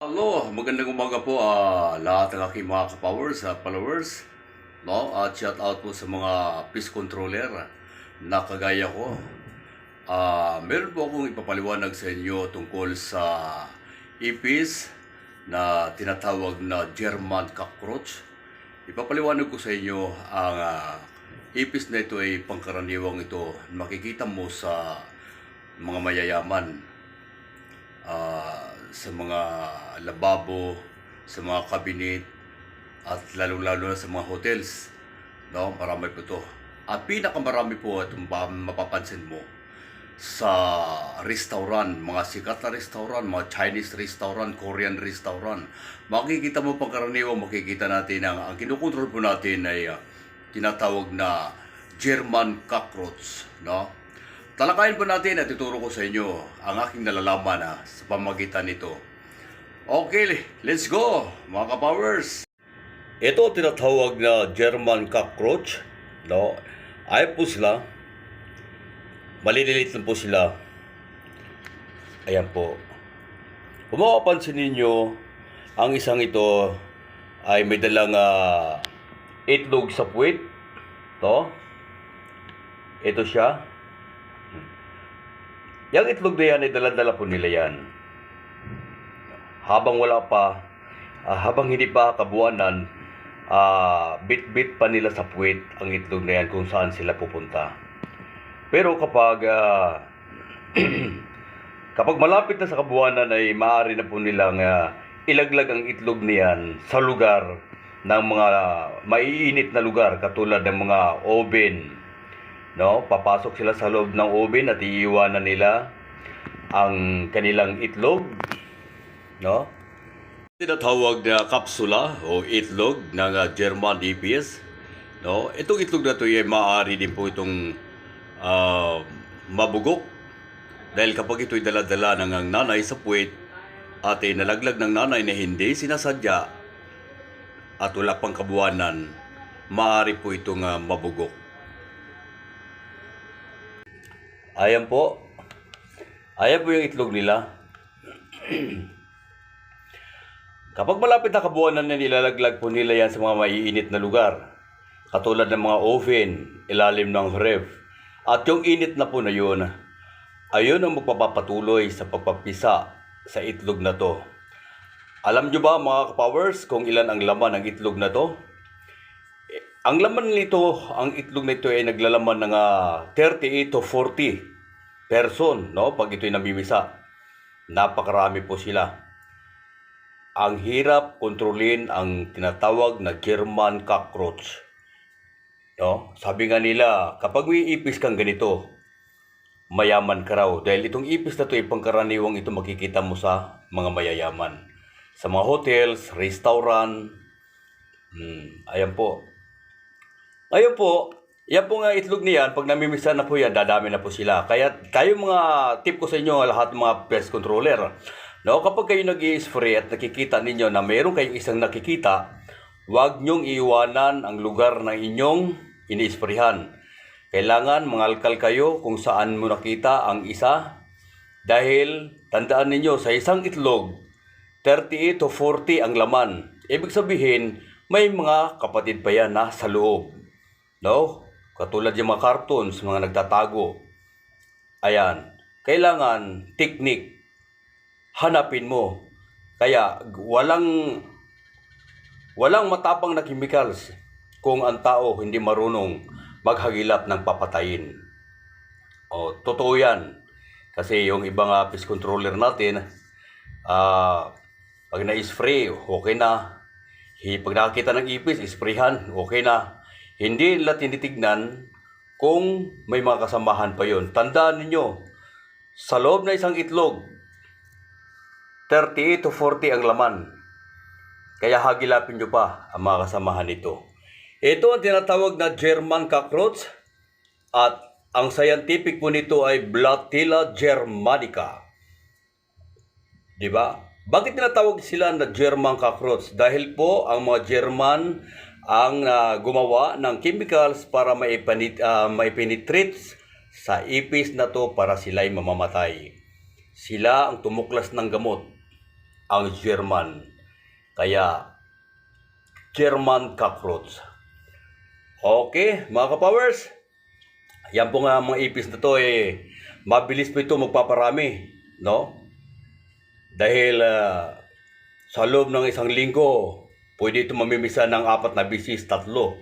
Hello, magandang umaga po ah, lahat ng aking mga kapowers at followers. No? At shout out po sa mga peace controller na kagaya ko. Ah, meron po akong ipapaliwanag sa inyo tungkol sa ipis na tinatawag na German cockroach. Ipapaliwanag ko sa inyo ang ah, ipis na ito ay pangkaraniwang ito. Makikita mo sa mga mayayaman ah, sa mga lababo, sa mga kabinet, at lalong-lalo na sa mga hotels. No, marami po to. At pinakamarami po itong mapapansin mo sa restaurant, mga sikat na restaurant, mga Chinese restaurant, Korean restaurant. Makikita mo pangkaraniwang makikita natin ang, ang kinukontrol po natin ay ah, tinatawag na German cockroach, no? Talakayin po natin at ituro ko sa inyo ang aking nalalaman ah, sa pamagitan nito. Okay, let's go mga kapowers! Ito tinatawag na German cockroach. No? Ay po sila. Maliliit lang po sila. Ayan po. Kung makapansin ninyo, ang isang ito ay may dalang ah, itlog sa puwit. To. Ito siya. Yung itlog na yan ay dala-dala po nila yan. Habang wala pa, ah, habang hindi pa kabuanan, ah, bit-bit pa nila sa puwit ang itlog na yan kung saan sila pupunta. Pero kapag ah, kapag malapit na sa kabuanan ay maaari na po nilang ah, ilaglag ang itlog niyan sa lugar ng mga maiinit na lugar katulad ng mga oven, no? Papasok sila sa loob ng oven at iiwanan nila ang kanilang itlog, no? Tinatawag na kapsula o itlog ng uh, German EPS, no? Itong itlog na to ay maaari din po itong ah, mabugok dahil kapag ito'y dala-dala ng ang nanay sa puwet at ay nalaglag ng nanay na hindi sinasadya at wala pang kabuanan, maaari po itong ah, mabugok. Ayan po. Ayan po yung itlog nila. Kapag malapit na kabuuan na nilalaglag po nila yan sa mga maiinit na lugar, katulad ng mga oven, ilalim ng ref, at yung init na po na yun, ayun ang magpapatuloy sa pagpapisa sa itlog na to. Alam nyo ba mga kapowers kung ilan ang laman ng itlog na to? Ang laman nito, ang itlog nito ay naglalaman ng ah, 38 to 40 person, no? Pag ito'y namimisa. Napakarami po sila ang hirap kontrolin ang tinatawag na German cockroach. No? Sabi nga nila, kapag may ipis kang ganito, mayaman ka raw. Dahil itong ipis na to ay pangkaraniwang ito makikita mo sa mga mayayaman. Sa mga hotels, restaurant, hmm, ayan po. Ayun po, yan po nga itlog niyan, pag namimisa na po yan, dadami na po sila. Kaya kayo mga tip ko sa inyo, lahat mga pest controller, no, kapag kayo nag spray at nakikita ninyo na mayroon kayong isang nakikita, huwag nyong iiwanan ang lugar ng inyong iniisprehan. Kailangan mangalkal kayo kung saan mo nakita ang isa dahil tandaan ninyo sa isang itlog 38 to 40 ang laman. Ibig sabihin, may mga kapatid pa yan na sa loob. No? Katulad yung mga cartoons, mga nagtatago. Ayan. Kailangan technique. Hanapin mo. Kaya walang walang matapang na chemicals kung ang tao hindi marunong maghagilap ng papatayin. O, totoo yan. Kasi yung ibang uh, controller natin, ah, pag na-spray, okay na. Pag nakakita ng ipis, isprayhan, okay na. Hindi nila tinitignan kung may mga kasamahan pa yon. Tandaan ninyo, sa loob na isang itlog, 38 to 40 ang laman. Kaya hagilapin nyo pa ang mga kasamahan nito. Ito ang tinatawag na German cockroach at ang scientific po nito ay Blattilla germanica. Di ba? Bakit tinatawag sila na German cockroach? Dahil po ang mga German ang ah, gumawa ng chemicals para maipanit, uh, maipenetrate sa ipis na to para sila'y mamamatay. Sila ang tumuklas ng gamot ang German. Kaya, German cockroach. Okay, mga kapowers. Yan po nga mga ipis na to eh, mabilis po ito magpaparami, no? Dahil ah, sa loob ng isang linggo, pwede ito mamimisa ng apat na bisis, tatlo.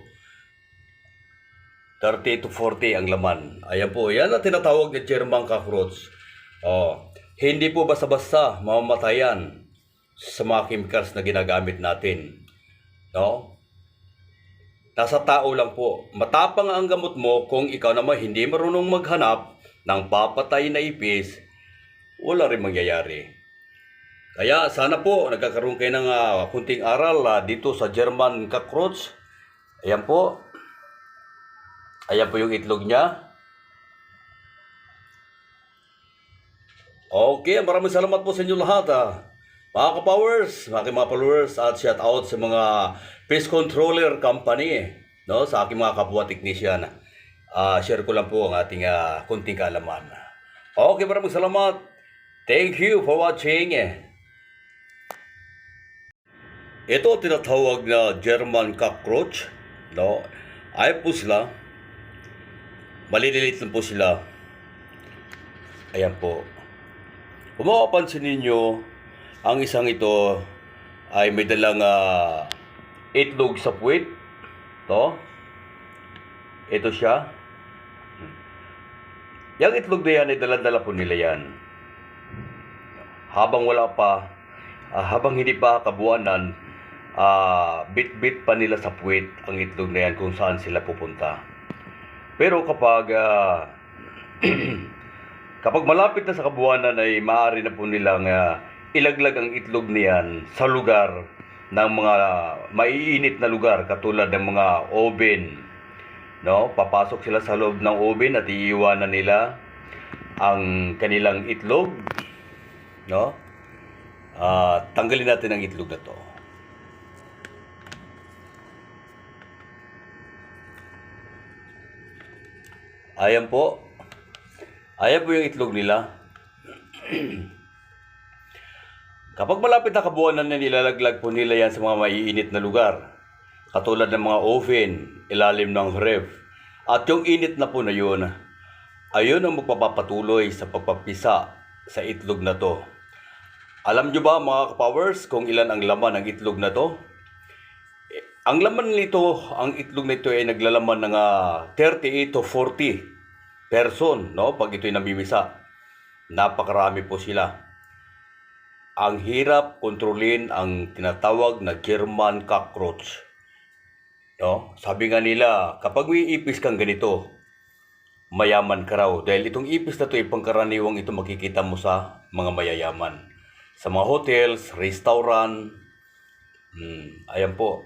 30 to 40 ang laman. Ayan po, yan ang tinatawag na German cockroach. Oh, hindi po basta-basta mamamatayan sa mga chemicals na ginagamit natin. No? Nasa tao lang po. Matapang ang gamot mo kung ikaw naman hindi marunong maghanap ng papatay na ipis, wala rin mangyayari. Kaya sana po nagkakaroon kayo ng ah, kunting aral ah, dito sa German cockroach. Ayan po. Ayan po yung itlog niya. Okay, maraming salamat po sa inyo lahat. Ah. Mga ka-powers, mga aking mga followers, at shout out sa mga pest controller company, no, sa aking mga kapwa technician. Ah, share ko lang po ang ating ah, kunting kaalaman. Okay, maraming salamat. Thank you for watching. Ito tinatawag na German cockroach, no? Ay po sila. Malililit lang po sila. Ayan po. Kung mapapansin ninyo, ang isang ito ay may dalang ah, itlog sa puwit. To. Ito siya. Yung itlog na yan ay dala-dala po nila yan. Habang wala pa, ah, habang hindi pa kabuanan, ah, bit-bit pa nila sa puwit ang itlog na yan kung saan sila pupunta. Pero kapag ah, Kapag malapit na sa kabuuanan ay maaari na po nilang ah, ilaglag ang itlog niyan sa lugar ng mga maiinit na lugar katulad ng mga oven. No? Papasok sila sa loob ng oven at iiwanan nila ang kanilang itlog. No? Ah, tanggalin natin ang itlog na to. Ayan po. Ayan po yung itlog nila. Kapag malapit na kabuuan na nilalaglag po nila yan sa mga maiinit na lugar, katulad ng mga oven, ilalim ng ref, at yung init na po na yun, ayun ang magpapatuloy sa pagpapisa sa itlog na to. Alam nyo ba mga kapowers kung ilan ang laman ng itlog na to? Ang laman nito, ang itlog nito ay naglalaman ng ah, 38 to 40 person, no? Pag ito'y namimisa. Napakarami po sila. Ang hirap kontrolin ang tinatawag na German cockroach. No? Sabi nga nila, kapag may ipis kang ganito, mayaman ka raw. Dahil itong ipis na to ay pangkaraniwang ito makikita mo sa mga mayayaman. Sa mga hotels, restaurant, hmm, ayan po.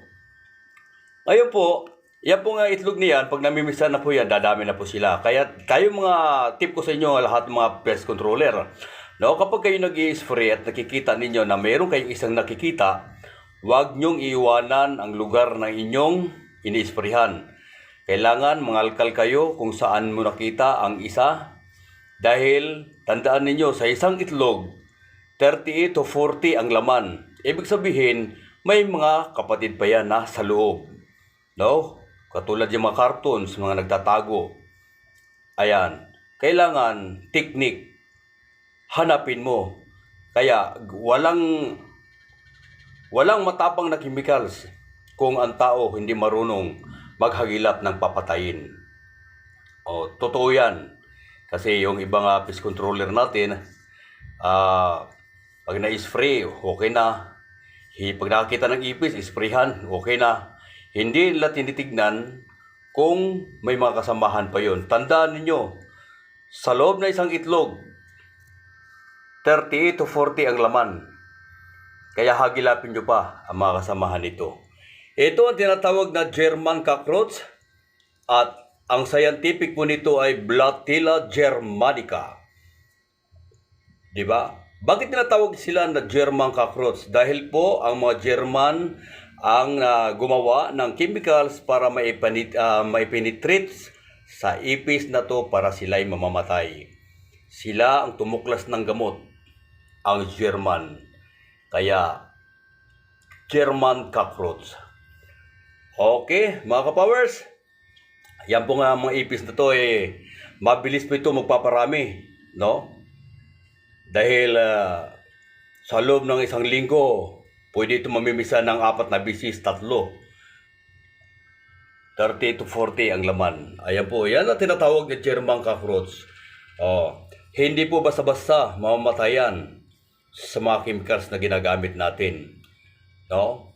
Ayun po, yan po nga itlog niyan, pag namimisa na po yan, dadami na po sila. Kaya kayo mga tip ko sa inyo, lahat ng mga pest controller, no, kapag kayo nag spray at nakikita ninyo na mayroon kayong isang nakikita, huwag nyong iiwanan ang lugar ng inyong iniisprehan. Kailangan mangalkal kayo kung saan mo nakita ang isa dahil tandaan ninyo sa isang itlog 38 to 40 ang laman. Ibig sabihin, may mga kapatid pa yan na sa loob. No? Katulad yung mga cartoons, mga nagtatago. Ayan. Kailangan technique. Hanapin mo. Kaya walang walang matapang na chemicals kung ang tao hindi marunong maghagilap ng papatayin. O, totoo yan. Kasi yung ibang uh, pest controller natin, ah, pag na-spray, okay na. Pag nakakita ng ipis, isprayhan, okay na. Hindi nila tinitignan kung may mga kasamahan pa yon. Tandaan ninyo, sa loob na isang itlog, 38 to 40 ang laman. Kaya hagilapin nyo pa ang mga kasamahan nito. Ito ang tinatawag na German cockroach at ang scientific po nito ay Blattilla germanica. Di ba? Bakit tinatawag sila na German cockroach? Dahil po ang mga German ang ah, gumawa ng chemicals para maipanit, uh, maipenetrate sa ipis na to para sila'y mamamatay. Sila ang tumuklas ng gamot, ang German. Kaya, German cockroach. Okay, mga kapowers. Yan po nga mga ipis na to eh, mabilis po ito magpaparami, no? Dahil ah, sa loob ng isang linggo, pwede ito mamimisa ng apat na bisis, tatlo. 30 to 40 ang laman. Ayan po, yan ang tinatawag na German cockroach. Oh, hindi po basta-basta mamamatayan sa mga chemicals na ginagamit natin. No?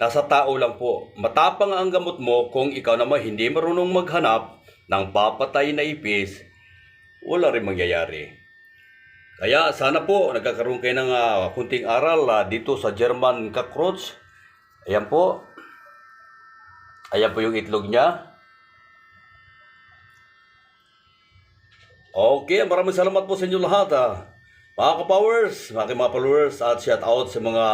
Nasa tao lang po. Matapang ang gamot mo kung ikaw naman hindi marunong maghanap ng papatay na ipis, wala rin mangyayari. Kaya sana po nagkakaroon kayo ng ah, kunting aral ah, dito sa German cockroach. Ayan po. Ayan po yung itlog niya. Okay, maraming salamat po sa inyo lahat. Ah. Mga ka-powers, mga mga followers, at shout out sa mga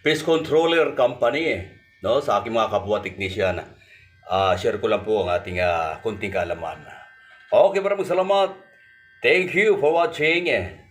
pest controller company, no, sa aking mga kapwa technician. Ah, share ko lang po ang ating ah, kunting kaalaman. Okay, maraming salamat. Thank you for watching.